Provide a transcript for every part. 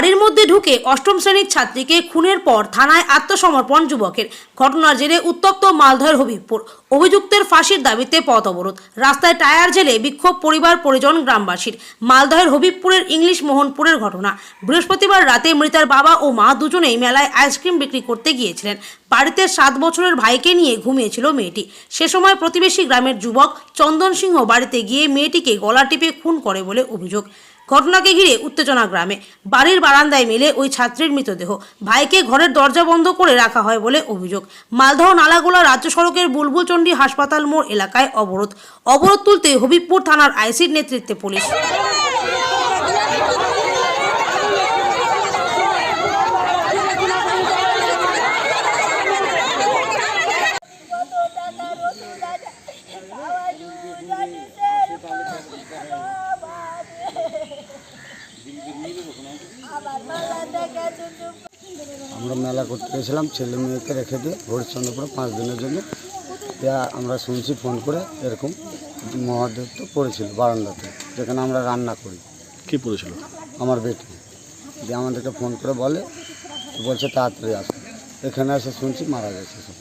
বাড়ির মধ্যে ঢুকে অষ্টম শ্রেণির ছাত্রীকে খুনের পর থানায় আত্মসমর্পণ যুবকের। ঘটনার জেরে উত্তপ্ত মালদহের হবিবপুর। অভিযুক্তের ফাঁসির দাবিতে পথ অবরোধ। রাস্তায় টায়ার জেলে বিক্ষোভ পরিবার পরিজন গ্রামবাসীর। মালদহের হবিবপুরের ইংলিশ মোহনপুরের ঘটনা। বৃহস্পতিবার রাতে মৃতার বাবা ও মা দুজনেই মেলায় আইসক্রিম বিক্রি করতে গিয়েছিলেন। বাড়িতে সাত বছরের ভাইকে নিয়ে ঘুমিয়েছিল মেয়েটি। সে সময় প্রতিবেশী গ্রামের যুবক চন্দন সিংহ বাড়িতে গিয়ে মেয়েটিকে গলা টিপে খুন করে বলে অভিযোগ। ঘটনাকে ঘিরে উত্তেজনা গ্রামে। বাড়ির বারান্দায় মেলে ওই ছাত্রীর মৃতদেহ। ভাইকে ঘরের দরজা বন্ধ করে রাখা হয় বলে অভিযোগ। মালদহ নালাগোলা রাজ্য সড়কের বুলবুলচন্ডী হাসপাতাল মোড় এলাকায় অবরোধ। অবরোধ তুলতে হবিবপুর থানার আইসির নেতৃত্বে পুলিশ। আমরা মেলা করতে গেছিলাম ছেলে মেয়েকে রেখে দিয়ে ভোর হরিশ্চন্দ্রপুরে পাঁচ দিনের জন্য। দিয়া আমরা শুনছি ফোন করে এরকম মহাদেব তো পড়েছিল বারান্দাতে যেখানে আমরা রান্না করি। কি পড়েছিল? আমার বেটি। দিয়ে আমাদেরকে ফোন করে বলে বলছে তাড়াতাড়ি আসো। এখানে এসে শুনছি মারা গেছে সব।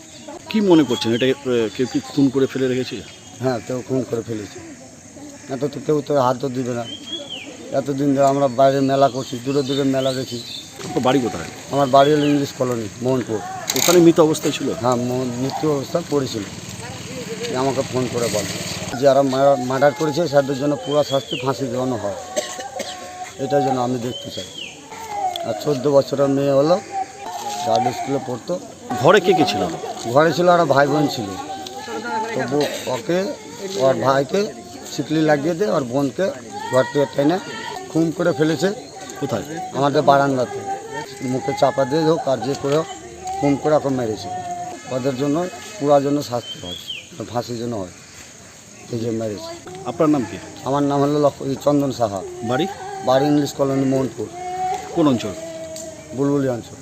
কি মনে করছেন? এটা কেউ কি খুন করে ফেলে রেখেছে? হ্যাঁ কেউ খুন করে ফেলেছে। এত তো কেউ তো হাতও দিবে না। এতদিন ধরে আমরা বাইরে মেলা করছি দূরে দূরে মেলা গেছি আপনার বাড়ি কোথায়? আমার বাড়ি হলো ইংলিশ কলোনি মোহনপুর। ওখানে মৃত অবস্থায় ছিল? হ্যাঁ ম- মৃত্যু অবস্থা পড়েছিল। যে আমাকে ফোন করে বলে যারা মার্ডার করেছে তাদের জন্য পুরো শাস্তি ফাঁসি দেওয়ানো হয়। এটার জন্য আমি দেখতে চাই। আর চোদ্দ বছরের মেয়ে হলো গার্ড স্কুলে পড়তো। ঘরে কে কে ছিল? ঘরে ছিল আর ভাই বোন ছিল। তো বউ- ওকে ওর ভাইকে শিকলি লাগিয়ে দিয়ে ওর বোনকে ঘর থেকে টেনে খুন করে ফেলেছে। কোথায়? আমাদের বারান্দাতে। মুখে চাপা দিয়ে হোক আর যে করে হোক খুন করে এখন মেরেছে। ওদের জন্য পুরার জন্য শাস্তি হয় ফাঁসির জন্য হয়। এই যে মেরেছে। আপনার নাম কি? আমার নাম হলো চন্দন সাহা। বাড়ি? বাড়ি ইংলিশ কলোনি মোহনপুর। কোন অঞ্চল? বুলবুলি অঞ্চল